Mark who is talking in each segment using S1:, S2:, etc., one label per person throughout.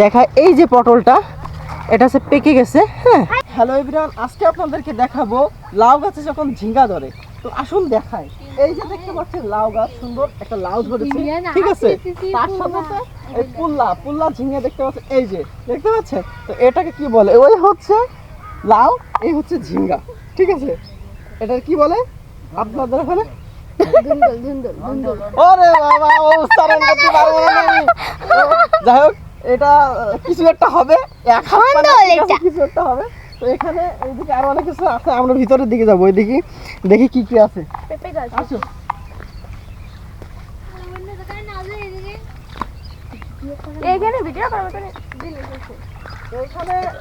S1: দেখা এই যে পটলটা এটা হচ্ছে পেকে গেছে হ্যাঁ? হ্যালো এভরিওয়ান আজকে আপনাদেরকে দেখাবো লাউ গাছে যখন ঝিঙ্গা ধরে তো আসুন দেখাই। এই যে দেখতে পাচ্ছেন লাউ গাছ সুন্দর একটা লাউ ধরেছে। ঠিক আছে? তার সাথে এই পুল্লা পুল্লা ঝিঙ্গা দেখতে পাচ্ছেন এই যে দেখতে পাচ্ছেন? তো এটাকে কি বলে? ওই হচ্ছে লাউ এই হচ্ছে ঝিঙ্গা। ঠিক আছে? এটা কি বলে? আপনাদের ওখানে ওরে বাবা ও উচ্চারণ করতে পারব না আমি যাই হোক এটা কিছু একটা হবে। এক হাত কিছু একটা হবে। তো এখানে এইদিকে আরও অনেক কিছু আছে আমরা ভিতরের দিকে যাব ওইদিকে দেখি কি কি আছে। আসো।
S2: এখানে ভিডিও করব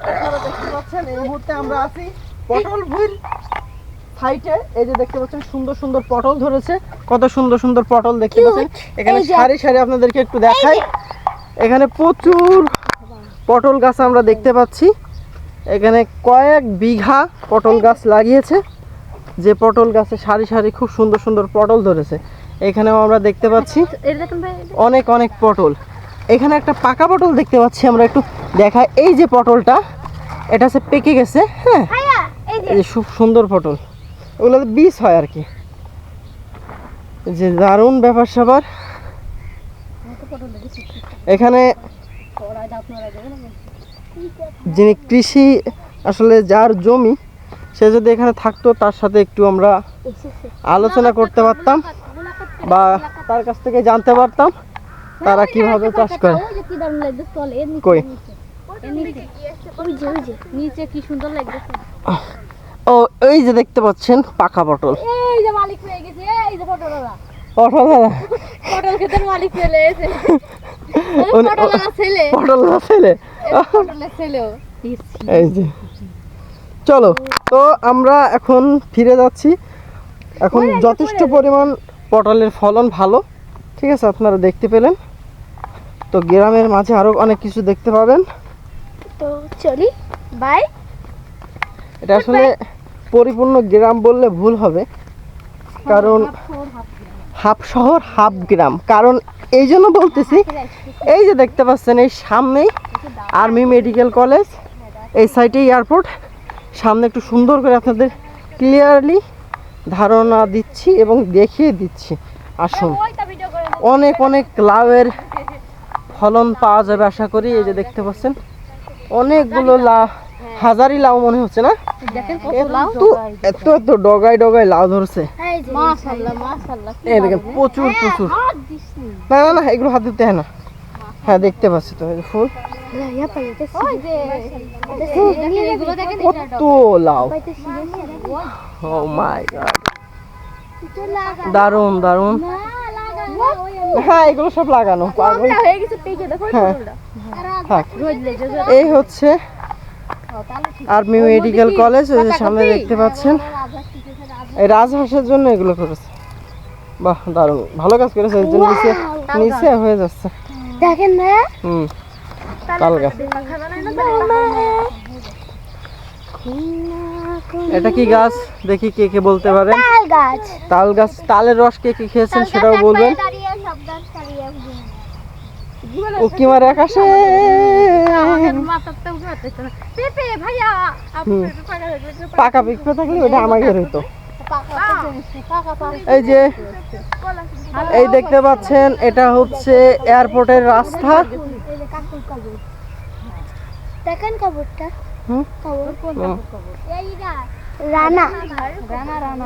S1: আপনারা দেখতে পাচ্ছেন এই মুহূর্তে আমরা আছি পটল ভুইর সাইটে এই যে দেখতে পাচ্ছেন সুন্দর সুন্দর পটল ধরেছে। কত সুন্দর সুন্দর পটল দেখতে পাচ্ছেন। এখানে সারি সারি আপনাদেরকে একটু দেখাই। এখানে প্রচুর পটল গাছ আমরা দেখতে পাচ্ছি। এখানে কয়েক বিঘা পটল গাছ লাগিয়েছে। যে পটল গাছে সারি সারি খুব সুন্দর সুন্দর পটল ধরেছে। এখানেও আমরা দেখতে পাচ্ছি অনেক অনেক পটল। এখানে একটা পাকা পটল দেখতে পাচ্ছি আমরা একটু দেখাই। এই যে পটলটা এটা হচ্ছে পেকে গেছে হ্যাঁ?
S2: এই যে
S1: এই যে খুব সুন্দর পটল। ওগুলো বীজ হয় আর কি। যে দারুণ ব্যাপার স্যাপার। এখানে যিনি কৃষি আসলে যার জমি সে যদি এখানে থাকতো তার সাথে একটু আমরা আলোচনা করতে পারতাম বা তার কাছ থেকে জানতে পারতাম তারা কীভাবে চাষ করে। কই?
S2: নিচে। কি সুন্দর লাগছে।
S1: ও এই যে দেখতে পাচ্ছেন পাকা পটল।
S2: এই যে মালিক পেয়ে গেছে এই যে
S1: পটল দাদা।
S2: পটল খেতের মালিক চলে এসে
S1: উনি-
S2: ছেলে।
S1: পটল না ছেলে।
S2: পটলের ছেলেও
S1: এই যে। চলো তো আমরা এখন ফিরে যাচ্ছি। এখন যথেষ্ট পরিমাণ পটলের ফলন ভালো। ঠিক আছে আপনারা দেখতে পেলেন। তো গ্রামের মাঝে আরও অনেক কিছু দেখতে পাবেন।
S2: তো চলি বাই
S1: এটা আসলে পরিপূর্ণ গ্রাম বললে ভুল হবে। কারণ হাফ শহর হাফ গ্রাম। কারণ এই জন্য বলতেছি এই যে দেখতে পাচ্ছেন এই সামনেই আর্মি মেডিকেল কলেজ এই সাইডে এয়ারপোর্ট সামনে একটু সুন্দর করে আপনাদের ক্লিয়ারলি ধারণা দিচ্ছি এবং দেখিয়ে দিচ্ছি। আসুন। অনেক অনেক লাউয়ের ফলন পাওয়া যাবে আশা করি। এই যে দেখতে পাচ্ছেন অনেকগুলো লা হাজারি লাউ মনে হচ্ছে না?
S2: দেখেন
S1: এত এত এত ডগায় ডগায় লাউ ধরছে।
S2: এই
S1: দেখেন প্রচুর প্রচুর। না। না না এগুলো হাত দিতে হয় না। হ্যাঁ দেখতে পাচ্ছি তো এই ফুল। কত লাউ। ও মাই গড দারুণ দারুণ। হ্যাঁ এগুলো সব লাগানো
S2: হয়ে গেছে পেকে দেখো
S1: হ্যাঁ। থাক। এই হচ্ছে আর্মি মেডিকেল কলেজ ওই যে সামনে দেখতে পাচ্ছেন। এই রাজহাঁসের জন্য এগুলো করেছে। বাহ দারুণ। ভালো কাজ করেছে এর জন্য নিচে নিচে হয়ে যাচ্ছে।
S2: দেখেন না?
S1: হুম তাল গাছ। এটা কি গাছ? দেখি কে কে বলতে পারে।
S2: তাল গাছ।
S1: তাল গাছ তালের রস কে কে খেয়েছেন সেটাও বলবেন।
S2: দাঁড়িয়ে সব গাছ দাঁড়িয়ে
S1: ও কি মারে আকাশে। পাকা পিকপে থাকলে ওটা আমাকে হইতো এই যে এই দেখতে পাচ্ছেন এটা হচ্ছে এয়ারপোর্টের রাস্তা।
S2: দেখেন কবরটা। রানা। রানা রানা।